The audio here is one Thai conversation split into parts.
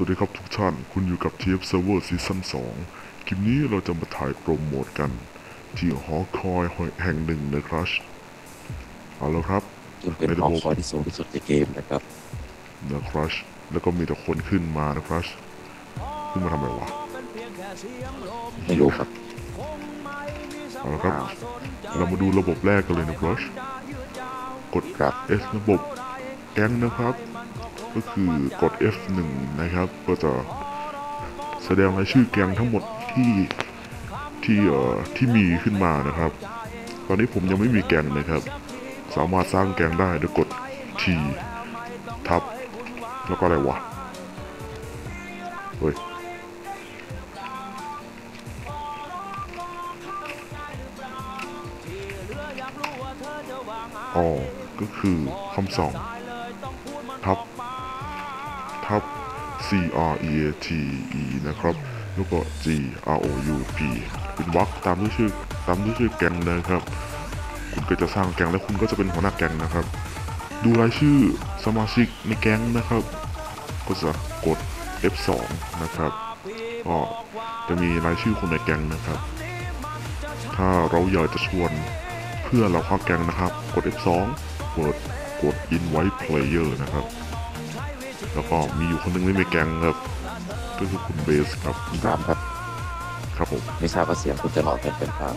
วัสดีครับทุกท่าน คุณอยู่กับ TF Server Season 2 คลิปนี้เราจะมาถ่ายโปรโมทกัน ที่หอคอยแห่งหนึ่งนะครับเอาแล้วครับซึ่งเป็นในหระอบบคอยที่สูงที่สุดในเกมนะครับนะครับแล้วก็มีแต่คนขึ้นมานะครับขึ้นมาทำไมวะ ไม่รู้ครับ เอาละครับ เรามาดูระบบแรกกันเลยนะครับกดครับ S ระบบแก๊งนะครับ ก็คือกด F1 นะครับ ก็จะแสดงรายชื่อแกงทั้งหมดที่ที่เอ่อที่มีขึ้นมานะครับ ตอนนี้ผมยังไม่มีแกงนะครับ สามารถสร้างแกงได้โดยกด T ทับ แล้วก็อะไรวะเฮ้ยอ๋อก็คือคำสองทับ C R E A T E นะครับ แล้วก็ G R O U P เป็นวรรคตามด้วยชื่อตามด้วยชื่อแกงนะครับ คุณก็จะสร้างแกงแล้วคุณก็จะเป็นหัวหน้าแกงนะครับ ดูรายชื่อสมาชิกในแกงนะครับ ก็จะกด F2 นะครับก็จะมีรายชื่อคนในแกงนะครับ ถ้าเราอยากจะชวนเพื่อนเราเข้าแกงนะครับ กด F2 กดกด invite player นะครับ แล้วก็มีอยู่คนหนึงไม่มีแก๊งครับก็คือคุณเบสครับถามครับ ครับผมไม่ทราบว่าเสียงคุณจะหลอกกันเป็นครับ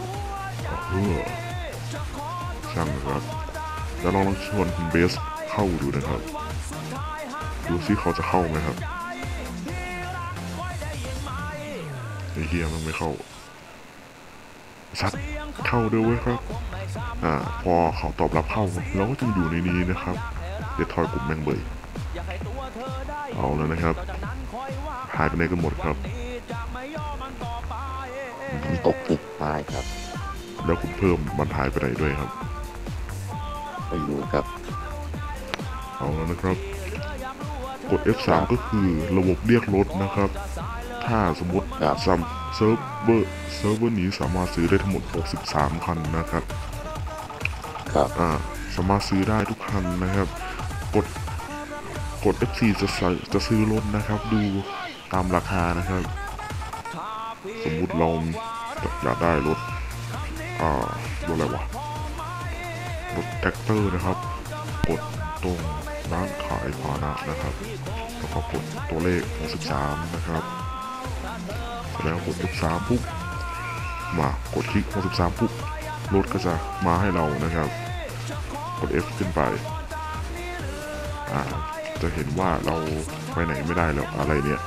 เออช่างนะครับ แล้วลองชวนคุณเบสเข้าดูนะครับ ดูซิเขาจะเข้าไหมครับไอ้เฮียมันไม่เข้าซัดเข้าด้วยเว้ยครับ อ่า พอเขาตอบรับเข้าเราก็จะอยู่ในนี้นะครับ เดี๋ยวทอยกลุ่มแมงเบย เอาแล้วนะครับ หายไปไหนกันหมดครับตกตึกตายครับ แล้วคุณเพิ่มมันหายไปไหนด้วยครับไม่รู้ครับ เอาแล้วนะครับ กด F3 ก็คือระบบเรียกรถนะครับ ถ้าสมมติครับซัมเซิร์ฟเวอร์เซิร์ฟเวอร์นี้สามารถซื้อได้ทั้งหมด 63 คันนะครับ ครับ อ่า สามารถซื้อได้ทุกคันนะครับ กด กด F4 จะจะซื้อรถนะครับ ดูตามราคานะครับ สมมุติเราอยากได้รถอ่ารถอะไรวะรถแท็กเตอร์นะครับ กดตรงร้านขายพาหนะนะครับแล้วก็กดตัวเลข63นะครับแล้วกด F3 ปุ๊บมากดคลิก63ปุ๊บรถก็จะมาให้เรานะครับ กด F ขึ้นไปอ่า จะเห็นว่าเราไปไหนไม่ได้แล้วอะไรเนี่ย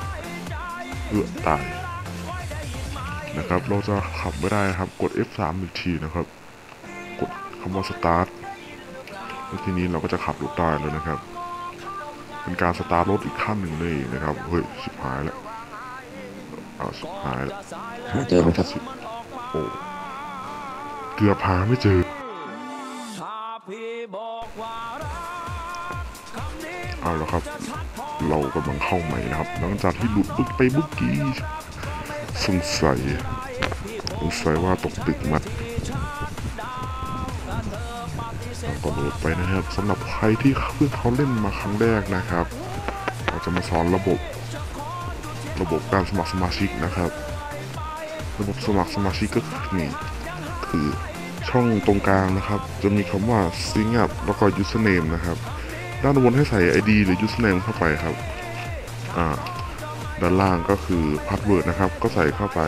เอื้อตายนะครับ เราจะขับไม่ได้ครับ กด F3 อีกทีนะครับ กดคำว่า start แล้วทีนี้เราก็จะขับรถได้แล้วนะครับ เป็นการสตาร์ทรถอีกขั้นหนึ่งเลยนะครับ เฮ้ยชิบหายแล้วเอาชิบหายแล้วหาเจอไหมครับโอ้เกือบหาไม่เจอ เอาล้วครับ เรากำลังเข้าใหม่นะครับ หลังจากที่หลุดบึกไปเมื่อกี้สงสัยสงสัยว่าตกตึกมาก็โหลดไปนะครับสำหรับใครที่เพิ่งเขาเล่นมาครั้งแรกนะครับ เราจะมาสอนระบบ ระบบการสมัครสมาชิกนะครับ ระบบสมัครสมาชิกก็คือนี่คือช่องตรงกลางนะครับ จะมีคำว่า sign up แล้วก็ username นะครับ ด้านบนให้ใส่ ID หรือ username เข้าไปครับ อ่า ด้านล่างก็คือ password นะครับ ก็ใส่เข้าไป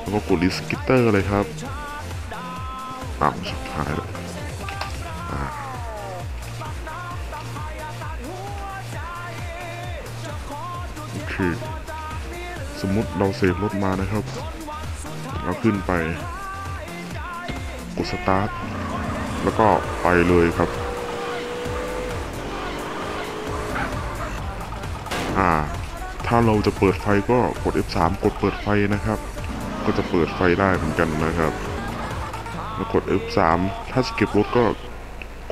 แล้วก็กด list gitter เลยครับอ่าสุดท้ายแล้วอ่าโอเค สมมติเราเซฟรถมานะครับ เราขึ้นไป กด start แล้วก็ไปเลยครับ ถ้าเราจะเปิดไฟก็กด F3 กดเปิดไฟนะครับ ก็จะเปิดไฟได้เหมือนกันนะครับแล้วกด F3 ถ้าจะเก็บรถก็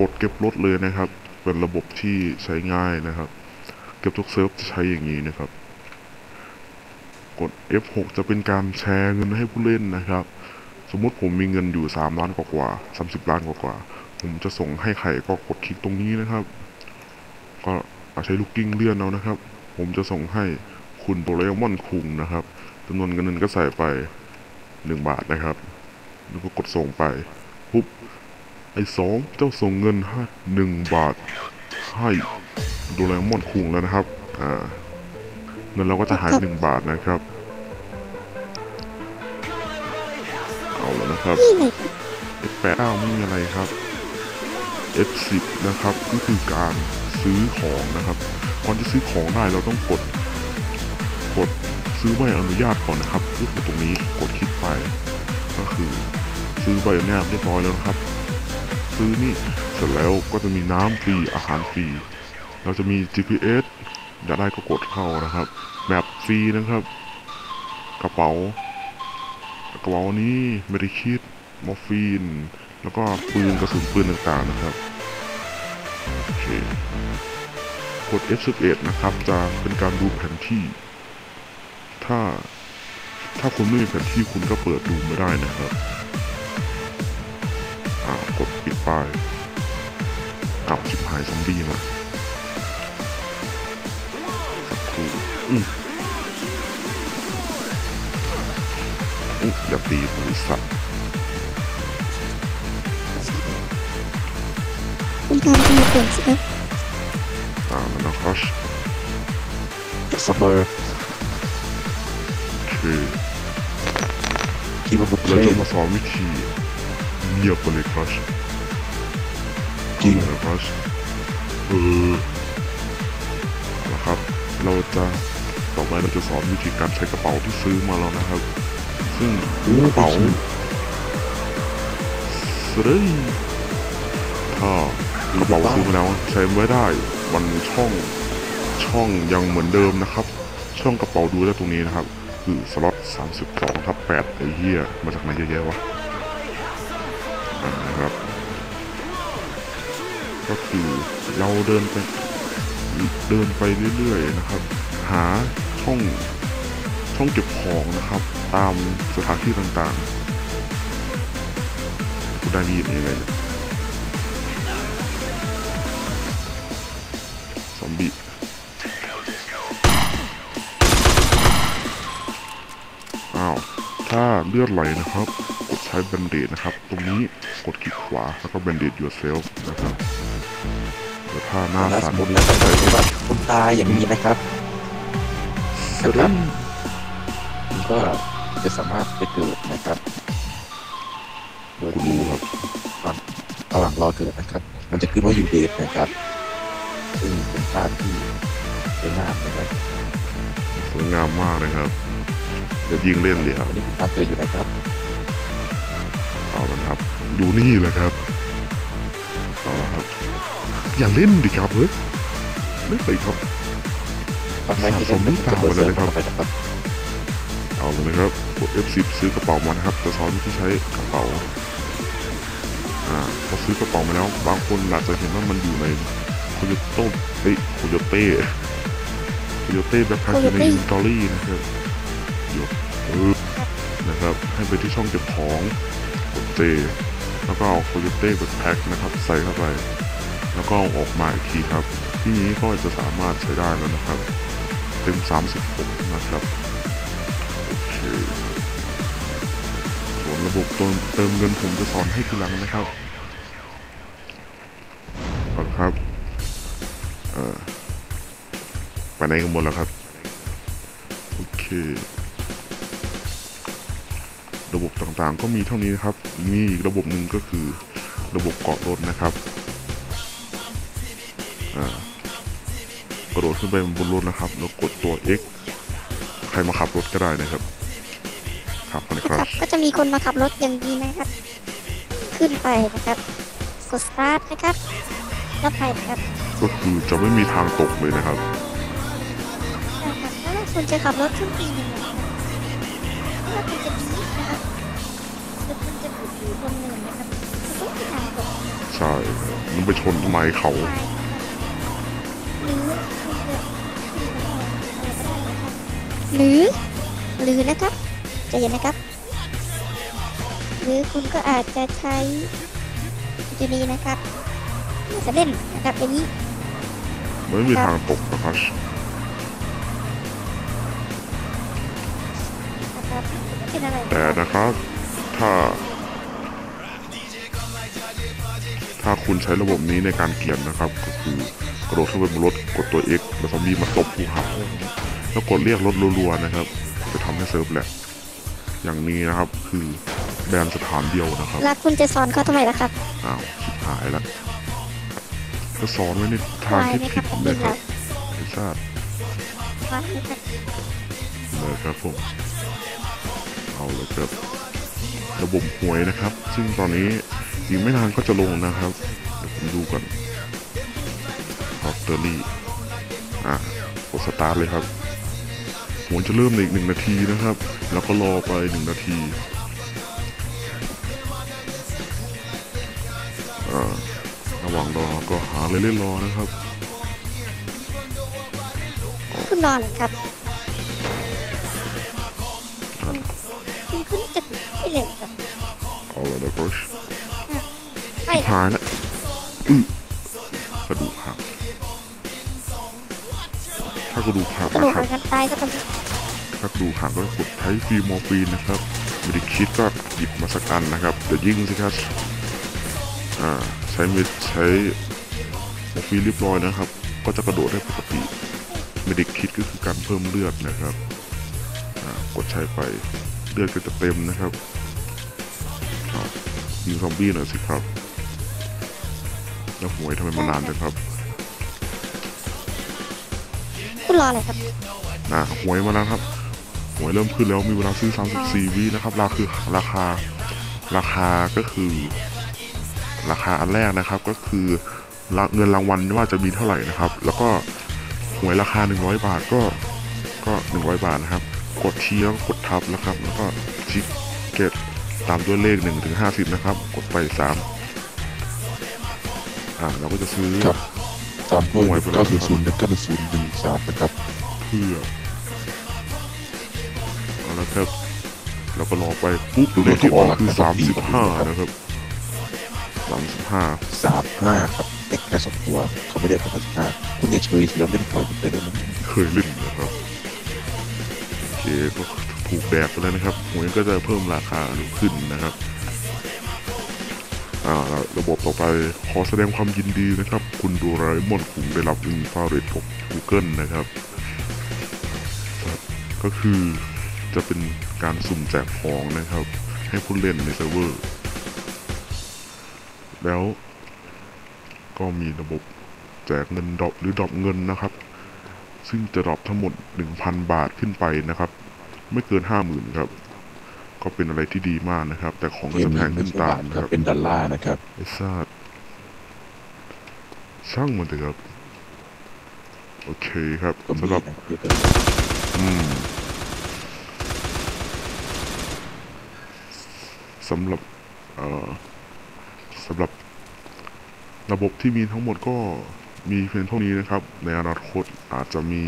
กดเก็บรถเลยนะครับ เป็นระบบที่ใช้ง่ายนะครับ เก็บทุกเซิร์ฟจะใช้อย่างนี้นะครับ กด F6 จะเป็นการแชร์เงินให้ผู้เล่นนะครับ สมมติผมมีเงินอยู่ 3 ล้านกว่าๆ30 ล้านกว่าๆผมจะส่งให้ใครก็กดคลิกตรงนี้นะครับ ก็อาใช้ลูกกิ้งเลื่อนเอานะครับ ผมจะส่งให้คุณโดเรมอนคุงนะครับจำนวนเงินก็ใส่ไปหนึ่งบาทนะครับแล้วก็กดส่งไปปุ๊บไอ้สองเจ้าส่งเงินให้หนึ่งบาทให้โดเรมอนคุงแล้วนะครับอ่าเงินเราก็จะหายหนึ่งบาทนะครับ เอาแล้วนะครับ F8 ไม่มีอะไรครับ F10 นะครับก็คือการซื้อของนะครับ ก่อนจะซื้อของได้เราต้องกด กดซื้อใบอนุญาตก่อนนะครับก็คือตรงนี้กดคลิกไปก็คือซื้อใบอนุญาตเรียบร้อยแล้วนะครับ ซื้อนี่เสร็จแล้วก็จะมีน้ำฟรีอาหารฟรีเราจะมี GPS อยากได้ก็กดเข้านะครับแมปฟรีนะครับ กระเป๋ากระเป๋านี้ไม่ได้คิดมอร์ฟีน แล้วก็ปืนกระสุนปืนต่างๆนะครับโอเค กด F11 นะครับ จะเป็นการดูแผนที่ ถ้าถ้าคุณไม่มีแผนที่คุณก็เปิดดูไม่ได้นะครับ อ่ากดปิดป้ายอ้าวชิบหายซอมบี้มาสักครู่อืมอุ๊อย่าตีบริษัทคุณทำดีเก่งสิครับอ่ามันนะครับซัมเมอร์คือคิดว่าบุกเราเล่จะนสิครับ ไปเลยครับจริงนะครับเออนะครับ เราจะต่อไปเราจะสอนวิธีการใช้กระเป๋าที่ซื้อมาแล้วนะครับ ซึ่งกระเป๋าสรึงถ้ากระเป๋าซื้อมาแล้วใช้ไม่ได้ มันช่องช่องยังเหมือนเดิมนะครับ ช่องกระเป๋าดูได้ตรงนี้นะครับ คือสล็อต32ทับ8ไอ้เหี้ยมาจากไหนเยอะแยะวะนะครับ ก็คือเราเดินไปเดินไปเรื่อยๆนะครับ หาช่องช่องเก็บของนะครับ ตามสถานที่ต่างๆคุณได้มีดยังไง ลือดไหลนะครับ กดใช้แบนเดดนะครับ ตรงนี้กดคลิกขวาแล้วก็แบนเดด yourself นะครับแล้วถ้าหน้าถ้าสสั่นมมติแล้วถ้าเกิดว่าคุณตายอย่างนี้นะครับนะครับคุณก็จะสามารถไปเกิดนะครับโดยคุณที่ดูครับระหว่างรอเกิดนะครับ มันจะขึ้นว่าอยู่เดทนะครับซึ่งเป็นภาพที่สวยงามนะครับ สวยงามมากเลยครับ เดี๋ยวยิงเล่นเลยครับอันนี้เป็นภาพเกิดอยู่นะครับเอาละครับ ดูนี่เลยครับเอาละครับ อย่าเล่นดิครับเฮ้ยเล่นไปครับทำไมที่เป็นจะเปิดเซิร์ฟเข้าไปนะครับเอาเลยนะครับกด F10 ซื้อกระเป๋ามานะครับจะสอนวิธีใช้กระเป๋าอ่าพอซื้อกระเป๋ามาแล้วบางคนอาจจะเห็นว่ามันอยู่ในโคโยโต้เอ้ยโคโยเต้โคโยเต้แบ็คแพ็คอยู่ใน Coyote อินตอรี่นะครับ ยวเออนะครับให้ไปที่ช่องเก็บของกดเจแล้วก็เอาโคโยเต้แบ็คแพ็คนะครับ ใส่เข้าไป แล้วก็ออกมาอีกทีครับ ที่นี้ก็จะสามารถใช้ได้แล้วนะครับ เต็ม 36 นะครับโอเคส่วนระบบเติมเติมเงินผมจะสอนให้ทีหลังนะครับเอาละครับอ่อไปไหนกันหมดแล้วครับ โอเค ต่างๆ ก็มีเท่านี้นะครับ มีอีกระบบหนึ่งก็คือระบบเกาะรถนะครับอ่ากระโดดขึ้นไปบนรถนะครับ แล้วกดตัว X ใครมาขับรถก็ได้นะครับขับไปนะนะคครัรับบก็จะมีคนมาขับรถอย่างดีนะครับ ขึ้นไปนะครับกดสตาร์ทนะครับแล้วไปนะครับก็คือจะไม่มีทางตกเลยนะครับนะครับแล้วคุณจะขับรถขึ้นปีหนึ่งนะครับถ้าคุณ ใช่ครับมันไปชนต้นไม้เขาหรือคุณจะหรือ หรือนะครับใจเย็นนะครับ หรือคุณก็อาจจะใช้จุดีนะครับจะเล่นนะครับอย่างนี้ไม่มีทางตกนะครับครับเป็นอะไรแต่นะครับ ถ้า ถ้าคุณใช้ระบบนี้ในการเกียนนะครับ ก็คือกระโดดขึ้นไปบนรถกดตัว X แล้วซอมบี้มาตบภูเขาแล้วกดเรียกรถรัวๆนะครับ จะทำให้เซิร์ฟแหลกอย่างนี้นะครับคือแบนสถานเดียวนะครับ แล้วคุณจะสอนเขาทำไมล่ะครับอ้าวชิบหายแล้วก็สอนไว้ในทางที่ผิดนะครับไม่ทราบว่าไหมครับเลยครับผมเอาเลยครับระบบหวยนะครับ ซึ่งตอนนี้ อีกไม่นานก็จะลงนะครับ เดี๋ยวผมดูก่อนฮอตเตอรี่ อะกดสตาร์ทเลยครับหวยจะเริ่มในอีกหนึ่งนาทีนะครับ แล้วก็รอไปหนึ่งนาทีอ่าระหว่างรอก็หาอะไรเล่นรอนะครับคุณนอนเหรอครับคุณคุณจะไม่เร็วครับเอาเลยนะโค้ชไม่หายแล้วอื้อกระดูกหักถ้ากระดูกหักกระดูนะกครับมันกันตายก็ต้องถ้ากระดูกหักก็กดใช้ฟรีมอร์ฟีนนะครับไม่ได้คิดก็หยิบมาสักอันนะครับเดี๋ยวยิงสิครับอ่าใช้มิดใช้มอร์ฟีนเรียบร้อยนะครับ ก็จะกระโดดได้ปกติไม่ได้คิดก็คือการเพิ่มเลือดนะครับอ่ากดใช้ไปเลือดก็จะเต็มนะครับอ่ายิงซอมบี้หน่อยสิครับ แล้วหวยทำไมมานานจังครับคุณรออะไรครับอะหวยมาแล้วครับหวยเริ่มขึ้นแล้วมีเวลาซื้อ 34 วินะครับ ราคือราคาราคาก็คือ ราคาอันแรกนะครับก็คือละเงินรางวัลว่าจะมีเท่าไหร่นะครับ แล้วก็หวยราคา 100 บาทก็ก็ 100 บาทนะครับ กดชี้แล้วก็กดทับนะครับ แล้วก็ชิกเกตตามด้วยเลข1ถึง50 นะครับ กดไป 3 อ่าเราก็จะซื้อครับตามด้วยเก้าศูนย์ศูนย์และเก้าศูนย์หนึ่งสามนะครับ เพื่อเอาละครับแล้วก็รอไปปุ๊บเลขที่ออกคือสามสิบห้านะครับสามสิบห้าสามห้าครับเด็กแค่สองตัวเขาไม่ได้ประมาณห้าคุณอย่าเฉยที่เราเล่นปล่อยไปได้ไหมเคยเล่นนะครับโอเคก็ถูกแดกไปแล้วนะครับหวยก็จะเพิ่มราคาขึ้นนะครับอ่าแล้ว ระบบต่อไปขอแสดงความยินดีนะครับ คุณดูไรมอนคุณได้รับอินฟาเรดของ Google นะครับ ก็คือจะเป็นการสุ่มแจกของนะครับ ให้ผู้เล่นในเซิร์ฟเวอร์ แล้วก็มีระบบแจกเงินดรอปหรือดรอปเงินนะครับ ซึ่งจะดรอปทั้งหมด 1,000 บาทขึ้นไปนะครับ ไม่เกิน 50,000 ครับ ก็เป็นอะไรที่ดีมากนะครับ แต่ของเกก็มจะแพนี้งไม่ขึ้นใช่ตาบามทนะคครัรับบเป็นดอลลาร์นะครับไอ้ซาดช่างมันเถอะครับ โอเคครับก็มีสำหรับนะครับเยอะเกินอืมสำหรับเอ่อสำหรับระบบที่มีทั้งหมดก็มีเพียงเท่านี้นะครับ ในอนาคตอาจจะมี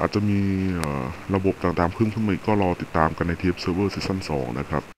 อาจจะมีระบบต่างๆเพิ่มขึ้นมาอีกก็รอติดตามกันในเทปเซิร์ฟเวอร์ซีซั่น2นะครับ